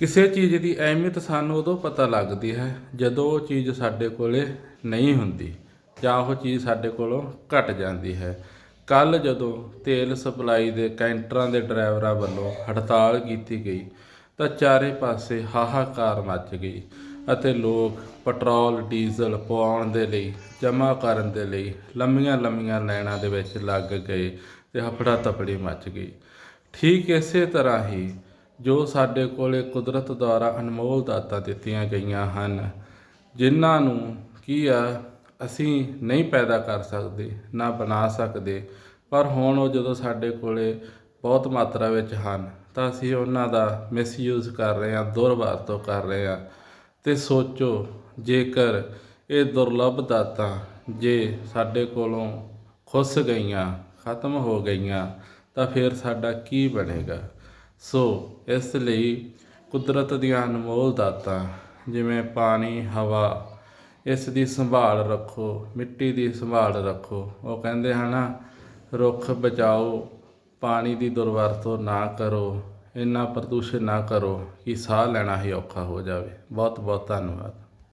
ਕਿਸੇ ਚੀਜ਼ ਦੀ ਅਹਿਮੀਅਤ ਸਾਨੂੰ ਉਦੋਂ ਪਤਾ ਲੱਗਦੀ ਹੈ ਜਦੋਂ ਉਹ ਚੀਜ਼ ਸਾਡੇ ਕੋਲੇ ਨਹੀਂ ਹੁੰਦੀ ਜਾਂ ਉਹ ਚੀਜ਼ ਸਾਡੇ ਕੋਲੋਂ ਘਟ ਜਾਂਦੀ ਹੈ। ਕੱਲ ਜਦੋਂ ਤੇਲ ਸਪਲਾਈ ਦੇ ਕੈਂਟਰਾਂ ਦੇ ਡਰਾਈਵਰਾਂ ਵੱਲੋਂ ਹੜਤਾਲ ਕੀਤੀ ਗਈ ਤਾਂ ਚਾਰੇ ਪਾਸੇ ਹਾਹਾਕਾਰ ਮਚ ਗਈ ਅਤੇ ਲੋਕ ਪੈਟਰੋਲ, ਡੀਜ਼ਲ ਪਵਾਉਣ ਦੇ ਲਈ, ਜਮ੍ਹਾਂ ਕਰਨ ਦੇ ਲਈ ਲੰਮੀਆਂ ਲੰਮੀਆਂ ਲਾਈਨਾਂ ਦੇ ਵਿੱਚ ਲੱਗ ਗਏ ਤੇ ਹਫੜਾ ਤਫੜੀ ਮਚ ਗਈ। ਠੀਕ ਇਸੇ ਤਰ੍ਹਾਂ ਹੀ ਜੋ ਸਾਡੇ ਕੋਲੇ ਕੁਦਰਤ ਦੁਆਰਾ ਅਨਮੋਲ ਦਾਤਾਂ ਦਿੱਤੀਆਂ ਗਈਆਂ ਹਨ, ਜਿਨ੍ਹਾਂ ਨੂੰ ਕੀ ਆ, ਅਸੀਂ ਨਹੀਂ ਪੈਦਾ ਕਰ ਸਕਦੇ, ਨਾ ਬਣਾ ਸਕਦੇ, ਪਰ ਹੁਣ ਉਹ ਜਦੋਂ ਸਾਡੇ ਕੋਲੇ ਬਹੁਤ ਮਾਤਰਾ ਵਿੱਚ ਹਨ, ਤਾਂ ਅਸੀਂ ਉਹਨਾਂ ਦਾ ਮਿਸਯੂਜ਼ ਕਰ ਰਹੇ ਹਾਂ ਦੁਰਵਰਤੋਂ ਕਰ ਰਹੇ ਹਾਂ। ਤੇ ਸੋਚੋ, ਜੇਕਰ ਇਹ ਦੁਰਲੱਭ ਦਾਤਾਂ ਜੇ ਸਾਡੇ ਕੋਲੋਂ ਖੁੱਸ ਗਈਆਂ, ਖਤਮ ਹੋ ਗਈਆਂ, ਤਾਂ ਫਿਰ ਸਾਡਾ ਕੀ ਬਣੇਗਾ? ਸੋ ਇਸ ਲਈ ਕੁਦਰਤ ਦੀਆਂ ਅਨਮੋਲ ਦਾਤਾਂ ਜਿਵੇਂ ਪਾਣੀ, ਹਵਾ, ਇਸ ਦੀ ਸੰਭਾਲ ਰੱਖੋ, ਮਿੱਟੀ ਦੀ ਸੰਭਾਲ ਰੱਖੋ। ਉਹ ਕਹਿੰਦੇ ਹਨਾ, ਰੁੱਖ ਬਚਾਓ, ਪਾਣੀ ਦੀ ਦੁਰਵਰਤੋਂ ਨਾ ਕਰੋ, ਇੰਨਾ ਪ੍ਰਦੂਸ਼ਣ ਨਾ ਕਰੋ ਕਿ ਸਾਹ ਲੈਣਾ ਹੀ ਔਖਾ ਹੋ ਜਾਵੇ। ਬਹੁਤ ਬਹੁਤ ਧੰਨਵਾਦ।